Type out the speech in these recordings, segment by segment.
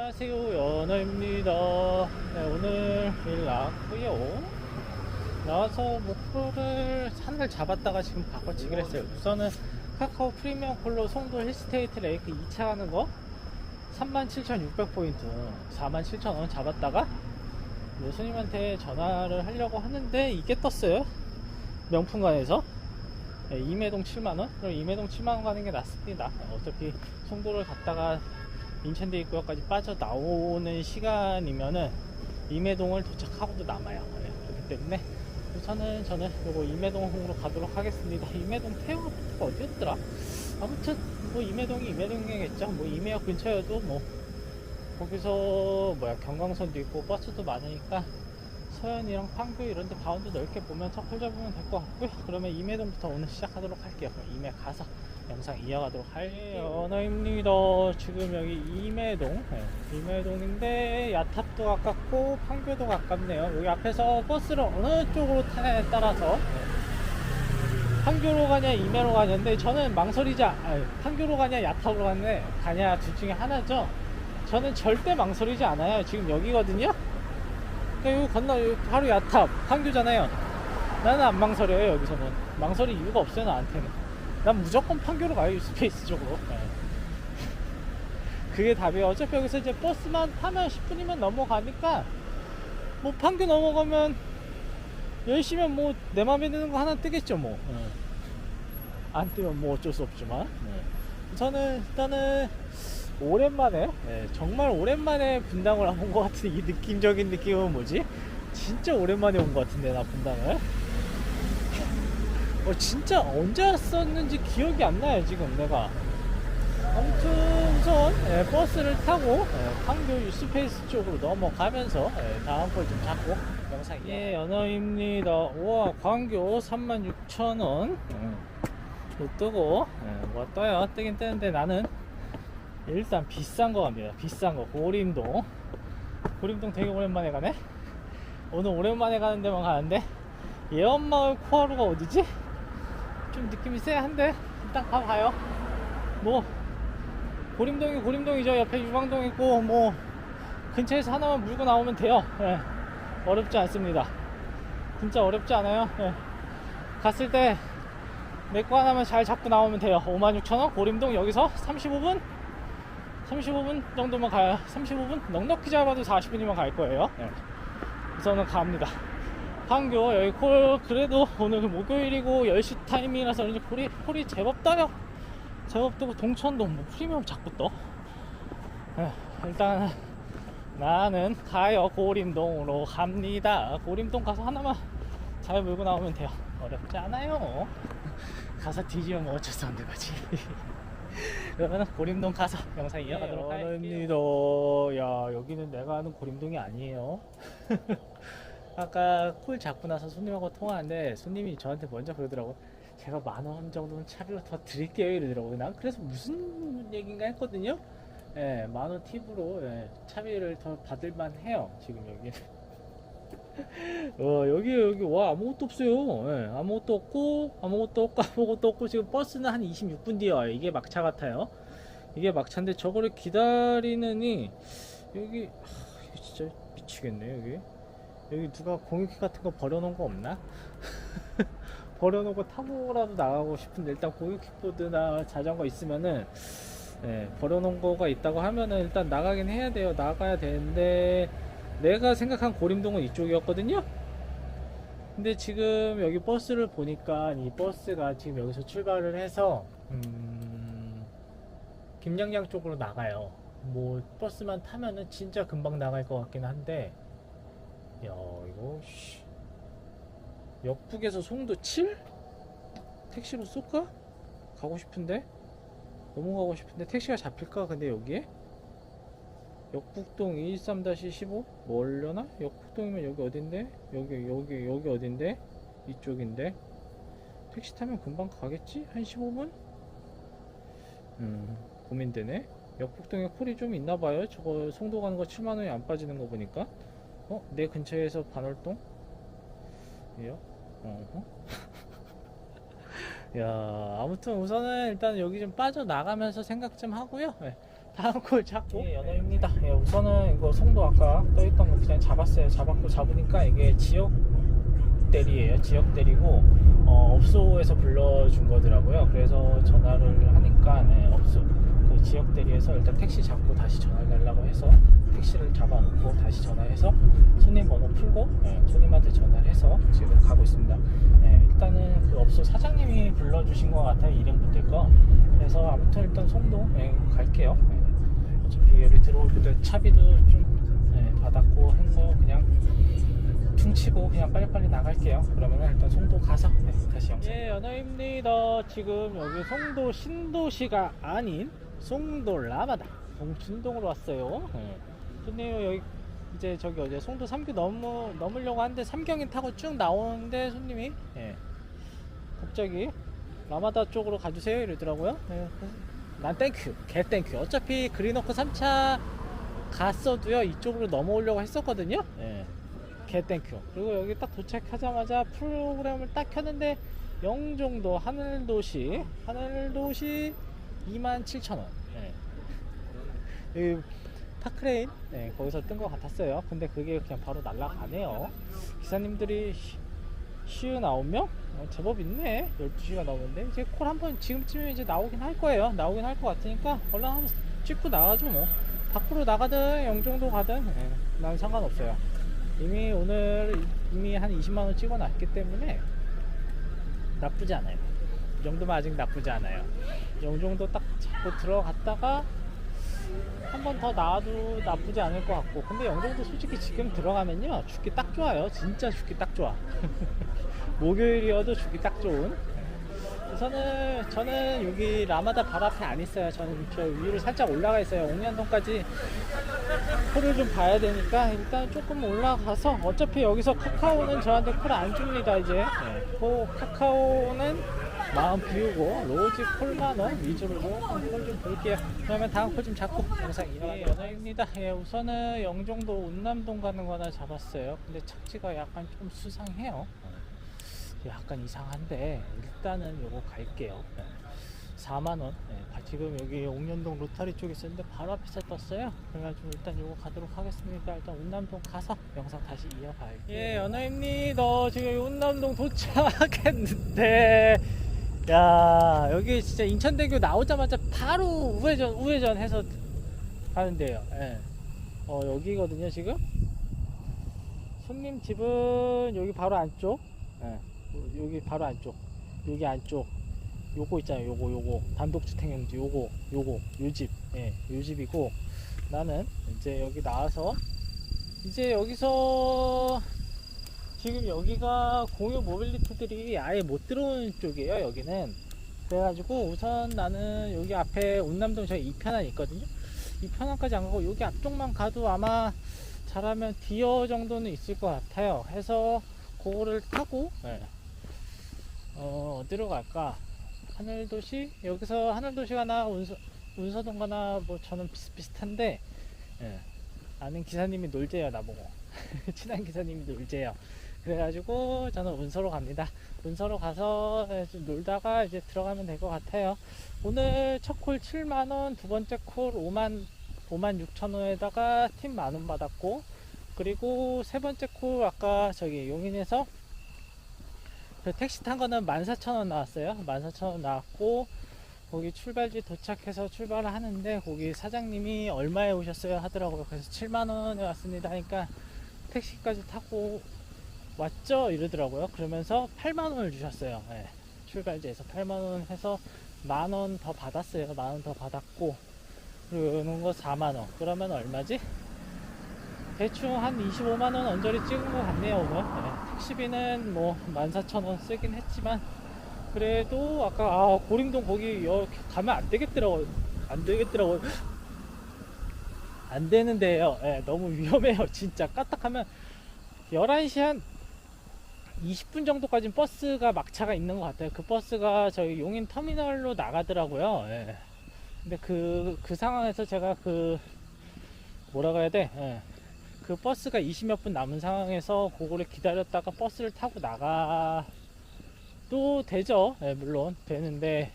안녕하세요 연어입니다. 네, 오늘 일 나왔고요. 나와서 목표를 산을 잡았다가 지금 바꿔치기를 했어요. 우선은 카카오 프리미엄 콜로 송도 힐스테이트 레이크 2차 하는 거? 37,600포인트. 47,000원 잡았다가 이제 손님한테 전화를 하려고 하는데 이게 떴어요. 명품관에서. 네, 임해동 7만원? 그럼 임해동 7만원 가는 게 낫습니다. 어차피 송도를 갔다가 인천대 입구역까지 빠져 나오는 시간이면은 임해동을 도착하고도 남아요. 네, 그렇기 때문에 우선은 저는 요거 임해동으로 가도록 하겠습니다. 임해동 태우가 어디였더라? 아무튼 뭐 임해동이 임해동이겠죠. 뭐 임해역 근처여도 뭐 거기서 뭐야 경광선도 있고 버스도 많으니까 서현이랑 판교 이런 데 바운드 넓게 보면서 콜 잡으면 될 것 같고요. 그러면 임해동부터 오늘 시작하도록 할게요. 그럼 임해 가서 영상 이어가도록 할게요. 언어입니다. 지금 여기 임해동, 네, 임해동인데 야탑도 가깝고 판교도 가깝네요. 여기 앞에서 버스를 어느 쪽으로 타냐에 따라서 네, 판교로 가냐 임해로 가냐인데 저는 망설이자 아니, 판교로 가냐 야탑으로 가냐 가냐 둘 중에 하나죠. 저는 절대 망설이지 않아요. 지금 여기거든요. 여기 건너 여기 바로 야탑 판교잖아요. 나는 안 망설여요 여기서는 망설일 이유가 없어요 나한테는. 난 무조건 판교로 가요 스페이스 쪽으로 네. 그게 답이에요 어차피 여기서 이제 버스만 타면 10분이면 넘어가니까 뭐 판교 넘어가면 10시면 뭐내 맘에 드는 거 하나 뜨겠죠 뭐 네. 안 뜨면 뭐 어쩔 수 없지만 네. 저는 일단은 오랜만에? 네, 정말 오랜만에 분당을 온 것 같은 이 느낌적인 느낌은 뭐지? 진짜 오랜만에 온 것 같은데 나 분당을? 어, 진짜 언제 왔었는지 기억이 안 나요 지금 내가. 아무튼 우선 예, 버스를 타고 예, 판교 유스페이스 쪽으로 넘어가면서 예, 다음 걸 좀 잡고 영상 예 연어입니다. 우와 광교 36,000원. 또 뜨고 예, 뭐 떠요 뜨긴 뜨는데 나는 일단 비싼 거 갑니다. 비싼 거. 고림동. 고림동 되게 오랜만에 가네. 오늘 오랜만에 가는 데만 가는데 예언마을 코하루가 어디지? 좀 느낌이 쎄한데 일단 가봐요. 뭐 고림동이 고림동이죠. 옆에 유광동 있고 뭐 근처에서 하나만 물고 나오면 돼요. 예. 어렵지 않습니다. 진짜 어렵지 않아요. 예. 갔을 때 내거 하나만 잘 잡고 나오면 돼요. 56,000원? 고림동 여기서 35분 35분 정도만 가요. 35분? 넉넉히 잡아도 40분이면 갈 거예요. 예. 우선은 갑니다. 판교 여기 콜 그래도 오늘 그 목요일이고 10시 타이밍이라서 그런지 콜이 콜이 제법 떠요. 제법 뜨고 동천도 뭐 프리미엄 자꾸 떠 에, 일단 나는 가요. 고림동으로 갑니다. 고림동 가서 하나만 잘 물고 나오면 돼요. 어렵지 않아요. 가서 뒤지면 뭐 어쩔 수 없는 거지 그러면 고림동 가서 영상 이어가도록 할게요 야 여기는 내가 아는 고림동이 아니에요. 아까 콜 잡고 나서 손님하고 통화하는데 손님이 저한테 먼저 그러더라고. 제가 만 원 정도는 차비로 더 드릴게요 이러더라고요 난 그래서 무슨 얘기인가 했거든요. 예, 만 원 팁으로 예, 차비를 더 받을만 해요 지금 여기 어, 여기 여기 와 아무것도 없어요 예, 아무것도 없고 아무것도 없고 아무것도 없고 지금 버스는 한 26분 뒤에 와요 이게 막차 같아요 이게 막차인데 저거를 기다리느니 여기 하, 진짜 미치겠네 여기 여기 누가 공유키 같은 거 버려놓은 거 없나? 버려놓고 타고라도 나가고 싶은데 일단 공유킥보드나 자전거 있으면은 예, 버려놓은 거가 있다고 하면은 일단 나가긴 해야 돼요. 나가야 되는데 내가 생각한 고림동은 이쪽이었거든요. 근데 지금 여기 버스를 보니까 이 버스가 지금 여기서 출발을 해서 음, 김양양 쪽으로 나가요. 뭐 버스만 타면은 진짜 금방 나갈 것 같긴 한데 야 이거 씨. 역북에서 송도 7? 택시로 쏠까? 가고 싶은데 너무 가고 싶은데 택시가 잡힐까 근데 여기에? 역북동 213-15? 멀려나? 역북동이면 여기 어딘데? 여기 여기 여기 어딘데? 이쪽인데 택시 타면 금방 가겠지? 한 15분? 음 고민되네 역북동에 콜이 좀 있나봐요 저거 송도 가는 거 7만원이 안 빠지는 거 보니까 어? 내 근처에서 반월동? 예요? 어허? 야, 아무튼 우선은 일단 여기 좀 빠져나가면서 생각 좀 하고요. 네, 다음 콜 잡고 예, 연어입니다. 예, 우선은 이거 송도 아까 떠있던 거 그냥 잡았어요. 잡았고 잡으니까 이게 지역 대리예요. 지역 대리고 어, 업소에서 불러준 거더라고요. 그래서 전화를 하니까 네, 업소 그 지역 대리에서 일단 택시 잡고 다시 전화를 달라고 해서 택시를 잡아놓고 다시 전화해서 손님 번호 풀고 예, 손님한테 전화를 해서 지금 가고 있습니다. 예, 일단은 그 업소 사장님이 불러주신 것 같아요. 이름 붙을 거. 그래서 아무튼 일단 송도 예, 갈게요. 예, 어차피 여기 들어올 때 차비도 좀 예, 받았고 한거 그냥 퉁치고 그냥 빨리빨리 나갈게요. 그러면 일단 송도 가서 네, 다시 영상. 예, 연어입니다. 지금 여기 송도 신도시가 아닌 송도 라마다 봉춘동으로 왔어요. 예. 손님 여기 이제 저기 어제 송도 3교 넘어 넘으려고 하는데 삼경인 타고 쭉 나오는데 손님이 예. 갑자기 라마다 쪽으로 가주세요 이러더라고요. 예. 난 땡큐, 개 땡큐. 어차피 그리너크 3차 갔어도요 이쪽으로 넘어오려고 했었거든요. 예. 개 땡큐. 그리고 여기 딱 도착하자마자 프로그램을 딱 켰는데 영종도 하늘도시 하늘도시 27,000원. 예. 파크레인 네, 거기서 뜬 것 같았어요. 근데 그게 그냥 바로 날라가네요. 기사님들이 쉬운 9명? 어, 제법 있네. 12시가 넘었는데 이제 콜 한번 지금쯤에 이제 나오긴 할 거예요. 나오긴 할 것 같으니까 얼른 한번 찍고 나가죠 뭐. 밖으로 나가든 영종도 가든 예, 난 상관없어요. 이미 오늘 이미 한 20만 원 찍어놨기 때문에 나쁘지 않아요. 이 정도면 아직 나쁘지 않아요. 영종도 딱 잡고 들어갔다가 한 번 더 나와도 나쁘지 않을 것 같고. 근데 영종도 솔직히 지금 들어가면요 죽기 딱 좋아요. 진짜 죽기 딱 좋아. 목요일이어도 죽기 딱 좋은. 우선은 저는 여기 라마다 바로 앞에 안 있어요. 저는 저 위로 살짝 올라가 있어요. 옥년동까지 콜을 좀 봐야 되니까 일단 조금 올라가서 어차피 여기서 카카오는 저한테 콜안 줍니다 이제. 네. 그 카카오는 마음 비우고 로지 콜만원 위주로 콜좀 볼게요. 그러면 다음 콜 좀 잡고 영상 이어가요. 연어입니다. 예, 우선은 영종도 운남동 가는 거 하나 잡았어요. 근데 착지가 약간 좀 수상해요. 예, 약간 이상한데 일단은 요거 갈게요. 4만원. 예, 지금 여기 옥년동 로타리 쪽에 있었는데 바로 앞에서 떴어요. 그래가지고 일단 요거 가도록 하겠습니다. 일단 운남동 가서 영상 다시 이어갈게요. 예, 연어입니다. 지금 운남동 도착했는데 야 여기 진짜 인천대교 나오자마자 바로 우회전 우회전 해서 가는데요. 예. 어 여기거든요 지금. 손님 집은 여기 바로 안쪽. 예. 여기 바로 안쪽. 여기 안쪽. 요거 있잖아요 요거 요거. 단독주택용지 요거 요거. 요집. 예, 요 집이고 나는 이제 여기 나와서 이제 여기서 지금 여기가 공유 모빌리티들이 아예 못 들어오는 쪽이에요 여기는. 그래가지고 우선 나는 여기 앞에 운남동 저기 2편안 있거든요? 2편안까지 안 가고 여기 앞쪽만 가도 아마 잘하면 디어 정도는 있을 것 같아요. 해서 그거를 타고 네. 어, 어디로 갈까? 하늘도시? 여기서 하늘도시 가나 운서, 운서동 가나 뭐 저는 비슷비슷한데 예. 아는 기사님이 놀재요 나보고. 친한 기사님이 놀재요 그래가지고 저는 운서로 갑니다. 운서로 가서 좀 놀다가 이제 들어가면 될 것 같아요. 오늘 첫 콜 7만원, 두 번째 콜 5만, 5만 6천원에다가 팀 만원 받았고, 그리고 세 번째 콜 아까 저기 용인에서 그 택시 탄 거는 14,000원 나왔어요. 14,000원 나왔고, 거기 출발지 도착해서 출발을 하는데, 거기 사장님이 얼마에 오셨어요? 하더라고요. 그래서 7만원에 왔습니다. 하니까 택시까지 타고 왔죠? 이러더라고요. 그러면서 8만 원을 주셨어요. 네. 출발지에서 8만 원 해서 만 원 더 받았어요. 만 원 더 받았고 그러는 거 4만 원. 그러면 얼마지? 대충 한 25만 원 언저리 찍은 것 같네요 오늘. 네. 택시비는 뭐 14,000원 쓰긴 했지만 그래도 아까 아, 고림동 거기 가면 안 되겠더라고요. 안 되겠더라고요. 안 되는데요. 네, 너무 위험해요. 진짜 까딱하면 11시 한 20분 정도까지 버스가 막차가 있는 것 같아요. 그 버스가 저희 용인 터미널로 나가더라고요. 예. 근데 그, 그 상황에서 제가 그, 뭐라고 해야 돼? 예. 그 버스가 20몇 분 남은 상황에서 그거를 기다렸다가 버스를 타고 나가도 되죠. 예, 물론 되는데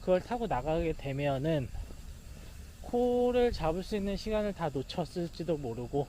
그걸 타고 나가게 되면은 코를 잡을 수 있는 시간을 다 놓쳤을지도 모르고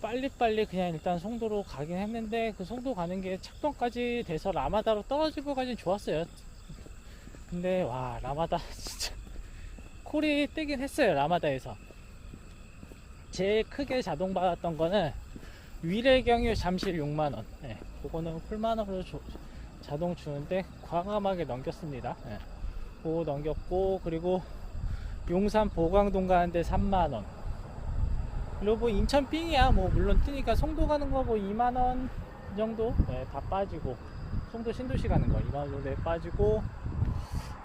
빨리빨리 그냥 일단 송도로 가긴 했는데 그 송도 가는 게 착동까지 돼서 라마다로 떨어진 것까지는 좋았어요. 근데 와 라마다 진짜 콜이 뜨긴 했어요 라마다에서. 제일 크게 자동 받았던 거는 위례 경유 잠실 6만원. 네, 그거는 풀만원으로 조- 자동 주는데 과감하게 넘겼습니다. 네, 그거 넘겼고 그리고 용산 보강동 가는데 3만원 그리고 뭐 인천 삥이야. 뭐 물론 뜨니까 송도 가는 거 뭐 2만원 정도? 네, 다 빠지고. 송도 신도시 가는 거 2만원 정도에 빠지고.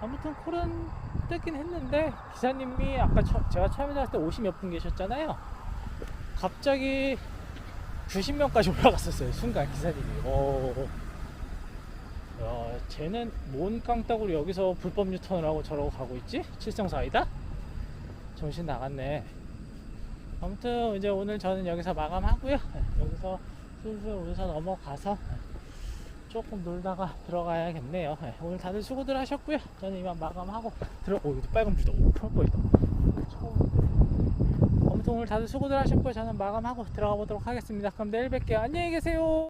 아무튼 콜은 뜨긴 했는데 기사님이 아까 처- 제가 처음에 나왔을 때 50몇 분 계셨잖아요. 갑자기 90명까지 올라갔었어요 순간 기사님이. 오. 야, 쟤는 뭔 깡따구로 여기서 불법 유턴을 하고 저러고 가고 있지? 칠성사이다? 정신 나갔네 아무튼 이제 오늘 저는 여기서 마감하고요 네, 여기서 슬슬 운서 넘어가서 조금 놀다가 들어가야겠네요. 네, 오늘 다들 수고들 하셨고요. 저는 이만 마감하고 들어. 오, 이거 빨간 불이다. 오, 펄 보이다. 아무튼 오늘 다들 수고들 하셨고요. 저는 마감하고 들어가 보도록 하겠습니다. 그럼 내일 뵐게요. 안녕히 계세요.